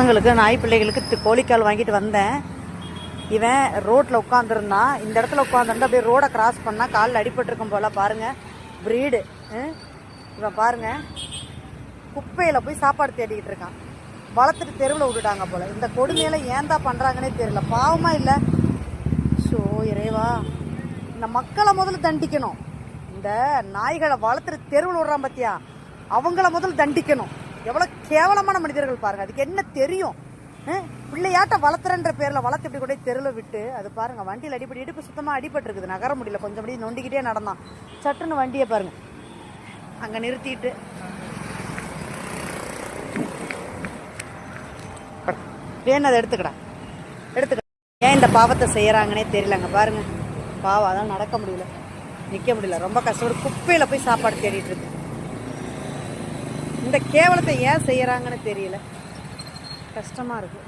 பசங்களுக்கு நாய் பிள்ளைகளுக்கு கோழிக்கால் வாங்கிட்டு வந்தேன். இவன் ரோட்டில் உட்காந்துருந்தான் இந்த இடத்துல உட்காந்துருந்து அப்படியே ரோடை கிராஸ் பண்ணால் காலில் அடிபட்டிருக்கும் போல. பாருங்கள் ப்ரீடு இவன் பாருங்கள் குப்பையில் போய் சாப்பாடு தேடிக்கிட்டு இருக்கான். வளர்த்துட்டு தெருவில் விட்டுட்டாங்க போல். இந்த கொடுமையில ஏன் தான் பண்ணுறாங்கன்னே தெரியல. பாவமா இல்லை. ஷோ இறைவா. இந்த மக்களை முதல்ல தண்டிக்கணும். இந்த நாய்களை வளர்த்துட்டு தெருவில் விடுறான் பார்த்தியா அவங்கள முதல்ல தண்டிக்கணும். எவ்வளோ கேவலமான மனிதர்கள் பாருங்க. அதுக்கு என்ன தெரியும்? பிள்ளையாட்ட வளர்த்துறன்ற பேரில் வளர்த்து இப்படி கூட தெருவில் விட்டு அது பாருங்க வண்டியில் அடிப்படி இடுப்பு சுத்தமாக அடிபட்டிருக்குது. நகர முடியல. கொஞ்சம் அப்படி நொண்டிக்கிட்டே நடந்தான். சட்டுன்னு வண்டியை பாருங்க. அங்கே நிறுத்திட்டு. வேணும் அதை எடுத்துக்கடா. எடுத்துக்க. ஏன் இந்த பாவத்தை செய்யறாங்கன்னே தெரியலங்க பாருங்க. பாவம் அதான் நடக்க முடியல. நிக்க முடியல. ரொம்ப கஷ்டப்பட்டு குப்பையில போய் சாப்பாடு தேடிட்டு இருக்கு. இந்த கேவலத்தை ஏன் செய்கிறாங்கன்னு தெரியல. கஷ்டமாக இருக்குது